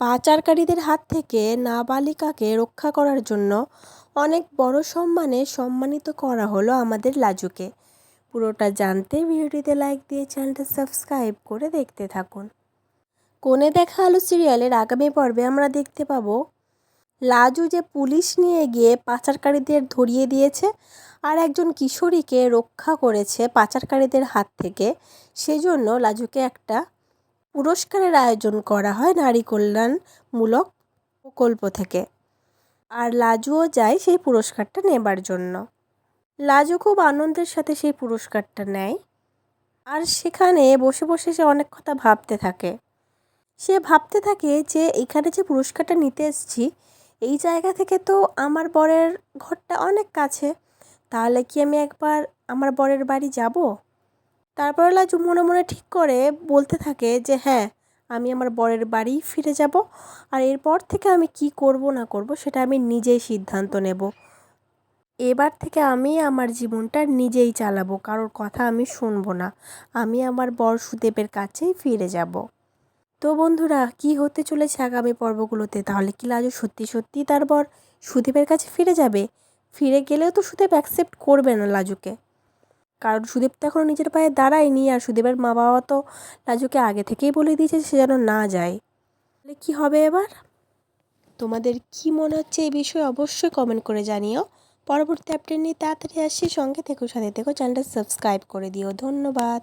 পাচারকারীদের হাত থেকে নাবালিকাকে রক্ষা করার জন্য অনেক বড় সম্মানে সম্মানিত করা হলো আমাদের লাজুকে। পুরোটা জানতে ভিডিওটিতে লাইক দিয়ে চ্যানেলটা সাবস্ক্রাইব করে দেখতে থাকুন। কোণে দেখা আলো সিরিয়ালের আগামী পর্বে আমরা দেখতে পাবো লাজু যে পুলিশ নিয়ে গিয়ে পাচারকারীদের ধরিয়ে দিয়েছে আর একজন কিশোরীকে রক্ষা করেছে পাচারকারীদের হাত থেকে, সেজন্য লাজুকে একটা পুরস্কারের আয়োজন করা হয় নারী কল্যাণমূলক প্রকল্প থেকে। আর লাজুও যায় সেই পুরস্কারটা নেবার জন্য। লাজু খুব আনন্দের সাথে সেই পুরস্কারটা নেয়। আর সেখানে বসে বসে সে অনেক কথা ভাবতে থাকে। সে ভাবতে থাকে যে, এখানে যে পুরস্কারটা নিতে এসেছি, এই জায়গা থেকে তো আমার বরের ঘরটা অনেক কাছে। তাহলে কি আমি একবার আমার বরের বাড়ি যাব? তারপরে লাজু মনে মনে ঠিক করে বলতে থাকে যে হ্যাঁ আমি আমার বরের বাড়ি ফিরে যাব আর এরপর থেকে আমি কি করব না করব সেটা আমি নিজেই সিদ্ধান্ত নেব। এবার থেকে আমি আমার জীবনটা নিজেই চালাবো, কারোর কথা আমি শুনব না। আমি আমার বর সুদেবের কাছেই ফিরে যাব। তো বন্ধুরা, কি হতে চলেছে আগামী পর্বগুলোতে? তাহলে কি লাজু সত্যি সত্যি তার বর সুদেবের কাছে ফিরে যাবে? ফিরে গেলেও তো সুদেব অ্যাকসেপ্ট করবে না লাজুকে। কারণ সুদেব তো এখনও নিজের পায়ে দাঁড়ায়নি আর সুদেবের মা বাবা তো রাজুকে আগে থেকেই বলে দিয়েছে সে যেন না যায়। তাহলে কী হবে এবার? তোমাদের কি মনে হচ্ছে এই বিষয়ে অবশ্যই কমেন্ট করে জানিও। পরবর্তী আপডেট নিয়ে তাড়াতাড়ি আসছি। সঙ্গে থেকো, সাথে থেকো, চ্যানেলটা সাবস্ক্রাইব করে দিও। ধন্যবাদ।